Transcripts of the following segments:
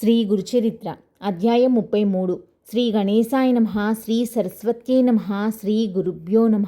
శ్రీ గురుచరిత్ర అధ్యాయం ముప్పై మూడు శ్రీ గణేశాయ నమ శ్రీ సరస్వత్యై నమ శ్రీ గురుభ్యో నమ.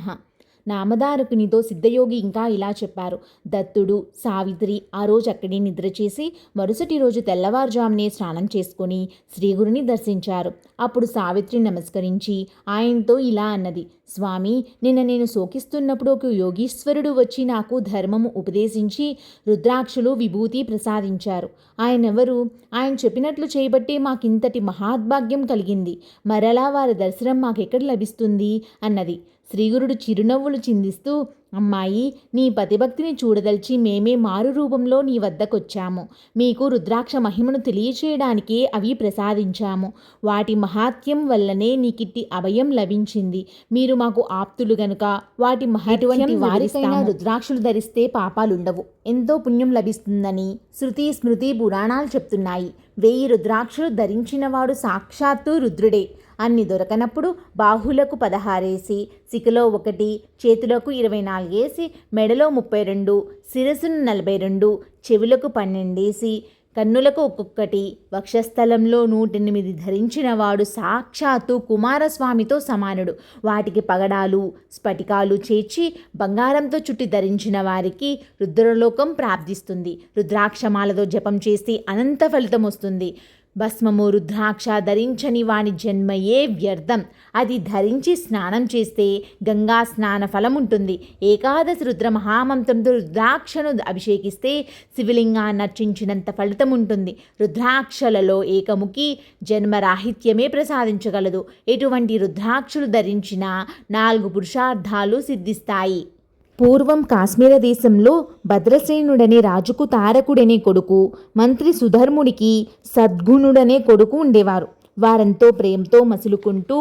నామదారకునితో సిద్ధయోగి ఇంకా ఇలా చెప్పారు. దత్తుడు సావిత్రి ఆ రోజు అక్కడే నిద్ర చేసి మరుసటి రోజు తెల్లవారుజామునే స్నానం చేసుకుని శ్రీగురుని దర్శించారు. అప్పుడు సావిత్రి నమస్కరించి ఆయనతో ఇలా అన్నది స్వామి నిన్న నేను శోకిస్తున్నప్పుడు ఒక యోగీశ్వరుడు వచ్చి నాకు ధర్మము ఉపదేశించి రుద్రాక్షులు విభూతి ప్రసాదించారు. ఆయనెవరు? ఆయన చెప్పినట్లు చేయబట్టే మాకింతటి మహాద్భాగ్యం కలిగింది. మరలా వారి దర్శనం మాకెక్కడ లభిస్తుంది? అన్నది. శ్రీగురుడు చిరునవ్వులు చిందిస్తూ అమ్మాయి నీ పతిభక్తిని చూడదలిచి మేమే మారు రూపంలో నీ వద్దకొచ్చాము. మీకు రుద్రాక్ష మహిమను తెలియచేయడానికే అవి ప్రసాదించాము. వాటి మహాత్యం వల్లనే నీకిట్టి అభయం లభించింది. మీరు మాకు ఆప్తులు గనుక వాటి మహటువంటి వారికైనా రుద్రాక్షలు ధరిస్తే పాపాలుండవు. ఎంతో పుణ్యం లభిస్తుందని శృతి స్మృతి పురాణాలు చెప్తున్నాయి. వెయ్యి రుద్రాక్షలు ధరించినవాడు సాక్షాత్తు రుద్రుడే. అన్ని దొరకనప్పుడు బాహులకు పదహారేసి సికలో ఒకటి చేతులకు ఇరవై నాలుగేసి మెడలో ముప్పై రెండు శిరస్సును నలభై రెండు చెవులకు పన్నెండేసి కన్నులకు ఒక్కొక్కటి వక్షస్థలంలో నూటెనిమిది ధరించిన వాడు సాక్షాత్తు కుమారస్వామితో సమానుడు. వాటికి పగడాలు స్ఫటికాలు చేర్చి బంగారంతో చుట్టి ధరించిన వారికి రుద్రలోకం ప్రాప్తిస్తుంది. రుద్రాక్షమాలతో జపం చేస్తే అనంత ఫలితం వస్తుంది. భస్మము రుద్రాక్ష ధరించని వాని జన్మయే వ్యర్థం. అది ధరించి స్నానం చేస్తే గంగా స్నాన ఫలం ఉంటుంది ఏకాదశి రుద్ర మహామంత్రంతో రుద్రాక్షను అభిషేకిస్తే శివలింగాన్ని అర్చించినంత ఫలితం ఉంటుంది రుద్రాక్షలలో ఏకముఖి జన్మరాహిత్యమే ప్రసాదించగలదు. ఎటువంటి రుద్రాక్షలు ధరించిన నాలుగు పురుషార్థాలు సిద్ధిస్తాయి. పూర్వం కాశ్మీర దేశంలో భద్రసేనుడనే రాజుకు తారకుడనే కొడుకు మంత్రి సుధర్ముడికి సద్గుణుడనే కొడుకు ఉండేవారు. వారంతో ప్రేమతో మసులుకుంటూ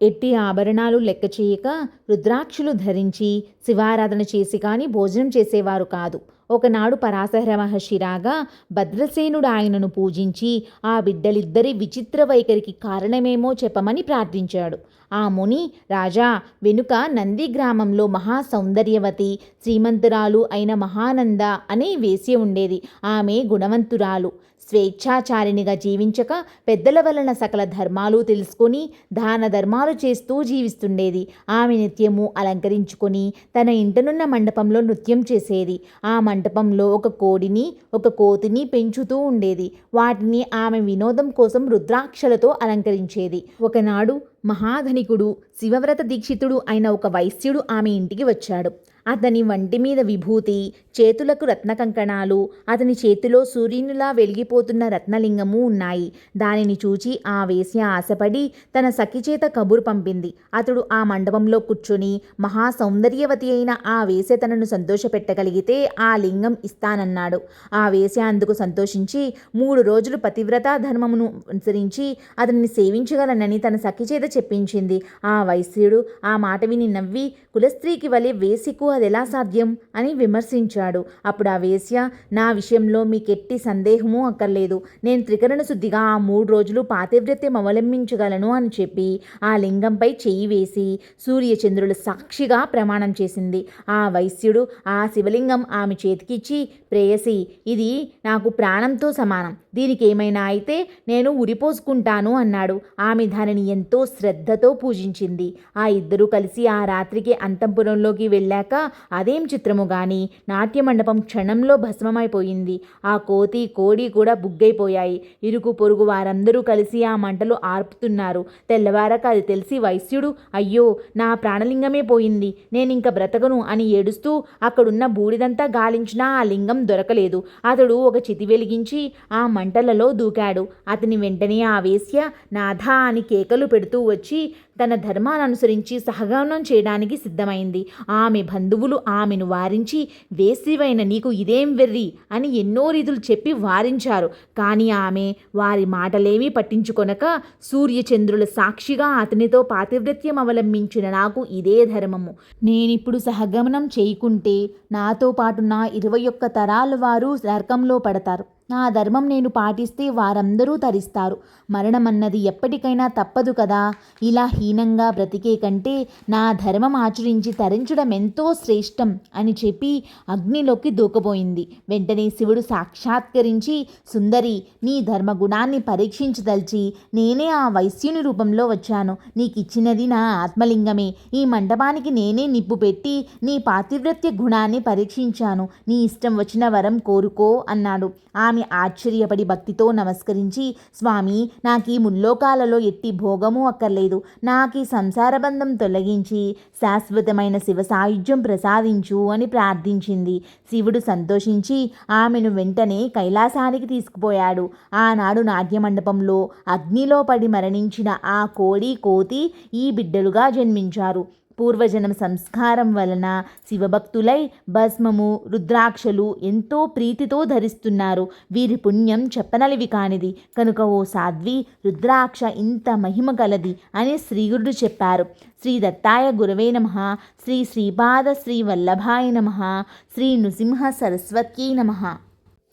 ఎట్టి ఆభరణాలు లెక్క చేయక రుద్రాక్షులు ధరించి శివారాధన చేసి కానీ భోజనం చేసేవారు కాదు. ఒకనాడు పరాశర మహర్షి రాగా భద్రసేనుడు ఆయనను పూజించి ఆ బిడ్డలిద్దరి విచిత్ర వైఖరికి కారణమేమో చెప్పమని ప్రార్థించాడు. ఆ ముని రాజా వెనుక నంది గ్రామంలో మహా సౌందర్యవతి శ్రీమంతురాలు అయిన మహానంద అనే వేసి ఉండేది. ఆమె గుణవంతురాలు. స్వేచ్ఛాచారిణిగా జీవించక పెద్దల వలన సకల ధర్మాలు తెలుసుకొని దాన ధర్మాలు చేస్తూ జీవిస్తుండేది. ఆమె నిత్యము అలంకరించుకొని తన ఇంటనున్న మండపంలో నృత్యం చేసేది. ఆ మంటపంలో ఒక కోడిని ఒక కోతిని పెంచుతూ ఉండేది. వాటిని ఆమె వినోదం కోసం రుద్రాక్షలతో అలంకరించేది. ఒకనాడు మహాధనికుడు శివవ్రత దీక్షితుడు అయిన ఒక వైశ్యుడు ఆమె ఇంటికి వచ్చాడు. అతని వంటి మీద విభూతి చేతులకు రత్న కంకణాలు అతని చేతిలో సూర్యునిలా వెలిగిపోతున్న రత్నలింగము ఉన్నాయి. దానిని చూచి ఆ వేశ్య ఆశపడి తన సఖిచేత కబురు పంపింది. అతడు ఆ మండపంలో కూర్చుని మహా సౌందర్యవతి అయిన ఆ వేశ్య తనను సంతోషపెట్టగలిగితే ఆ లింగం ఇస్తానన్నాడు. ఆ వేశ్య అందుకు సంతోషించి మూడు రోజులు పతివ్రత ధర్మమును అనుసరించి అతన్ని సేవించగలనని తన సఖిచేత చెప్పించింది. ఆ వైశ్యుడు ఆ మాట విని నవ్వి కులస్త్రీకి వలె వేసికు అది ఎలా సాధ్యం అని విమర్శించాడు. అప్పుడు ఆ వేశ్య నా విషయంలో మీకెట్టి సందేహము అక్కర్లేదు. నేను త్రికరణ శుద్ధిగా ఆ మూడు రోజులు పాతివ్రత్యం అవలంబించగలను అని చెప్పి ఆ లింగంపై చెయ్యి వేసి సూర్యచంద్రుల సాక్షిగా ప్రమాణం చేసింది. ఆ వైశ్యుడు ఆ శివలింగం ఆమె చేతికిచ్చి ప్రేయసి ఇది నాకు ప్రాణంతో సమానం. దీనికి ఏమైనా అయితే నేను ఉరిపోసుకుంటాను అన్నాడు. ఆమె దానిని ఎంతో శ్రద్ధతో పూజించింది. ఆ ఇద్దరూ కలిసి ఆ రాత్రికి అంతఃపురంలోకి వెళ్ళాక అదేం చిత్రము గాని? నాట్య మండపం క్షణంలో భస్మమైపోయింది. ఆ కోతి కోడి కూడా బుగ్గైపోయాయి. ఇరుకు పొరుగు వారందరూ కలిసి ఆ మంటలు ఆర్పుతున్నారు. తెల్లవారక అది తెలిసి వైశ్యుడు అయ్యో నా ప్రాణలింగమే పోయింది. నేనింక బ్రతకను అని ఏడుస్తూ అక్కడున్న బూడిదంతా గాలించినా ఆ లింగం దొరకలేదు. అతడు ఒక చితి వెలిగించి ఆ మంటలలో దూకాడు. అతని వెంటనే ఆ వేశ్య నాథా అని కేకలు పెడుతూ వచ్చి తన ధర్మాన్ని అనుసరించి సహగమనం చేయడానికి సిద్ధమైంది. ఆమె బంధువులు ఆమెను వారించి వేసివైన నీకు ఇదేం వెర్రి? అని ఎన్నో రీతులు చెప్పి వారించారు. కానీ ఆమె వారి మాటలేమీ పట్టించుకొనక సూర్యచంద్రుల సాక్షిగా అతనితో పాతివ్రత్యం అవలంబించిన నాకు ఇదే ధర్మము. నేనిప్పుడు సహగమనం చేయకుంటే నాతో పాటు నా ఇరవై ఒక్క తరాల వారు నరకంలో పడతారు. నా ధర్మం నేను పాటిస్తే వారందరూ తరిస్తారు. మరణమన్నది ఎప్పటికైనా తప్పదు కదా. ఇలా హీనంగా బ్రతికే కంటే నా ధర్మం ఆచరించి తరించడం ఎంతో శ్రేష్టం అని చెప్పి అగ్నిలోకి దూకపోయింది. వెంటనే శివుడు సాక్షాత్కరించి సుందరి నీ ధర్మగుణాన్ని పరీక్షించదలిచి నేనే ఆ వైశ్యుని రూపంలో వచ్చాను. నీకిచ్చినది నా ఆత్మలింగమే. ఈ మండపానికి నేనే నిప్పు పెట్టి నీ పాతివ్రత్య గుణాన్ని పరీక్షించాను. నీ ఇష్టం వచ్చిన వరం కోరుకో అన్నాడు. ఆమె ఆశ్చర్యపడి భక్తితో నమస్కరించి స్వామి నాకీ ముల్లోకాలలో ఎట్టి భోగము అక్కర్లేదు. నాకీ సంసార బంధం తొలగించి శాశ్వతమైన శివ సాయుధ్యం ప్రసాదించు అని ప్రార్థించింది. శివుడు సంతోషించి ఆమెను వెంటనే కైలాసానికి తీసుకుపోయాడు. ఆనాడు నాట్య మండపంలో అగ్నిలో పడి మరణించిన ఆ కోడి కోతి ఈ బిడ్డలుగా జన్మించారు. పూర్వజనం సంస్కారం వలన శివభక్తులై భస్మము రుద్రాక్షలు ఎంతో ప్రీతితో ధరిస్తున్నారు. వీరి పుణ్యం చెప్పనలివి కానిది. కనుక ఓ సాధ్వి రుద్రాక్ష ఇంత మహిమ కలది అని శ్రీగురుడు చెప్పారు. శ్రీ దత్తాయ గురవే నమ. శ్రీ శ్రీపాద శ్రీ వల్లభాయ నమ. శ్రీ నృసింహ సరస్వత్యై నమ.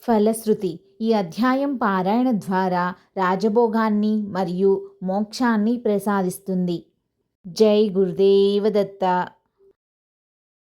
ఫలశ్రుతి. ఈ అధ్యాయం పారాయణ ద్వారా రాజభోగాన్ని మరియు మోక్షాన్ని ప్రసాదిస్తుంది. ஜெய் குருதேவதத்தா